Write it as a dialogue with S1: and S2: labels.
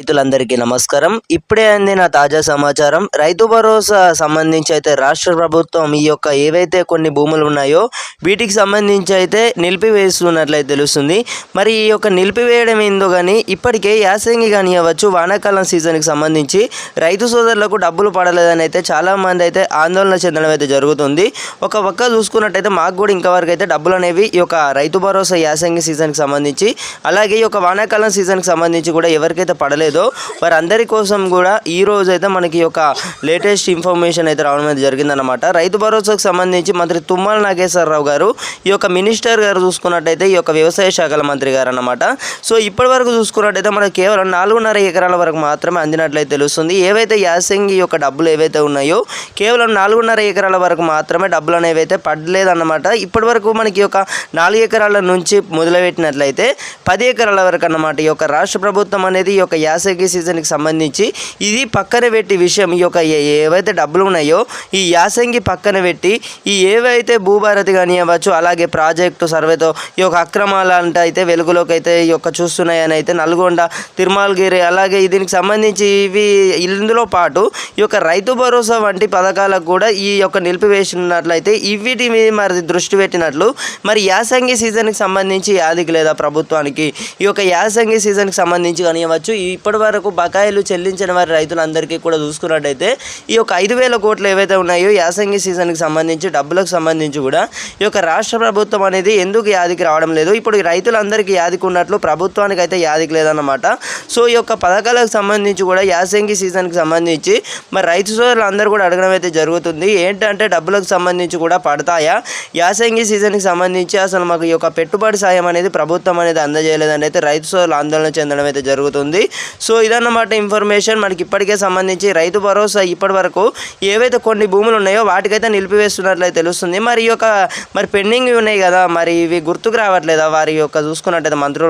S1: రైతులందరికీ నమస్కారం. ఇప్పుడే అందిన తాజా సమాచారం. రైతు భరోసా సంబంధించి అయితే రాష్ట్ర ప్రభుత్వం ఈ యొక్క ఏవైతే కొన్ని భూములు ఉన్నాయో వీటికి సంబంధించి అయితే నిలిపివేస్తున్నట్లయితే తెలుస్తుంది. మరి ఈ యొక్క నిలిపివేయడం ఏందో కానీ ఇప్పటికే యాసంగి కానివ్వచ్చు వానాకాలం సీజన్కి సంబంధించి రైతు సోదరులకు డబ్బులు పడలేదని అయితే చాలామంది అయితే ఆందోళన చెందడం అయితే జరుగుతుంది. ఒక పక్క చూసుకున్నట్టయితే మాకు కూడా ఇంతవరకు అయితే డబ్బులు అనేవి ఈ యొక్క రైతు భరోసా యాసంగి సీజన్కి సంబంధించి అలాగే ఈ యొక్క వానాకాలం సీజన్కి సంబంధించి కూడా ఎవరికైతే పడలేదు వారందరి కోసం కూడా ఈ రోజు అయితే మనకి ఒక లేటెస్ట్ ఇన్ఫర్మేషన్ అయితే రావడం అయితే జరిగిందనమాట రైతు భరోసాకు సంబంధించి మంత్రి తుమ్మల నాగేశ్వరరావు గారు ఈ యొక్క మినిస్టర్ గారు చూసుకున్నట్టయితే ఈ యొక్క వ్యవసాయ శాఖల మంత్రి గారు అన్నమాట సో ఇప్పటి వరకు చూసుకున్నట్టయితే మనకు కేవలం నాలుగున్నర ఎకరాల వరకు మాత్రమే అందినట్లయితే తెలుస్తుంది. ఏవైతే యాసంగి యొక్క డబ్బులు ఏవైతే ఉన్నాయో కేవలం నాలుగున్నర ఎకరాల వరకు మాత్రమే డబ్బులు అనేవి అయితే పడలేదన్నమాట. ఇప్పటి వరకు మనకి ఒక నాలుగు ఎకరాల నుంచి మొదలుపెట్టినట్లయితే పది ఎకరాల వరకు అన్నమాట ఈ యొక్క రాష్ట్ర ప్రభుత్వం అనేది ఈ యొక్క యాసంగి సీజన్కి సంబంధించి ఇది పక్కన పెట్టి విషయం. ఈ యొక్క ఏవైతే డబ్బులు ఉన్నాయో ఈ యాసంగి పక్కన పెట్టి ఈ ఏవైతే భూభారతి కానివ్వచ్చు అలాగే ప్రాజెక్టు సర్వేతో ఈ యొక్క అక్రమాలు అంటే అయితే వెలుగులోకి అయితే ఈ యొక్క చూస్తున్నాయని అయితే నల్గొండ తిరుమలగిరి అలాగే దీనికి సంబంధించి ఇవి ఇందులో పాటు ఈ యొక్క రైతు భరోసా వంటి పథకాలకు కూడా ఈ యొక్క నిలిపివేసినట్లయితే ఇవిటి మీద మరి దృష్టి పెట్టినట్లు మరి యాసంగి సీజన్కి సంబంధించి యాదికి లేదా ప్రభుత్వానికి ఈ యొక్క యాసంగి సీజన్కి సంబంధించి కానివ్వచ్చు ఇప్పటి వరకు బకాయిలు చెల్లించిన వారి రైతులందరికీ కూడా చూసుకున్నట్టయితే ఈ యొక్క ఐదు వేల కోట్లు ఏవైతే ఉన్నాయో యాసంగి సీజన్కి సంబంధించి డబ్బులకు సంబంధించి కూడా ఈ యొక్క రాష్ట్ర ప్రభుత్వం అనేది ఎందుకు యాదికి రావడం లేదు? ఇప్పుడు రైతులందరికీ యాదికి ఉన్నట్లు ప్రభుత్వానికి అయితే యాదికి లేదన్నమాట. సో ఈ యొక్క పథకాలకు సంబంధించి కూడా యాసంగి సీజన్కి సంబంధించి మరి రైతు సోదరులు అందరూ కూడా అడగడం అయితే జరుగుతుంది. ఏంటంటే డబ్బులకు సంబంధించి కూడా పడతాయా? యాసంగి సీజన్కి సంబంధించి అసలు మాకు ఈ యొక్క పెట్టుబడి సాయం అనేది ప్రభుత్వం అనేది అందజేయలేదని అయితే రైతు సోదరులు ఆందోళన చెందడం అయితే జరుగుతుంది. సో ఇదన్నమాట ఇన్ఫర్మేషన్. మనకి ఇప్పటికే సంబంధించి రైతు భరోసా ఇప్పటి వరకు ఏవైతే కొన్ని భూములు ఉన్నాయో వాటికైతే నిలిపివేస్తున్నట్లయితే తెలుస్తుంది. మరి ఈ యొక్క మరి పెండింగ్ ఉన్నాయి కదా మరి ఇవి గుర్తుకు రావట్లేదా? వారి యొక్క చూసుకున్నట్టయితే మంత్రులు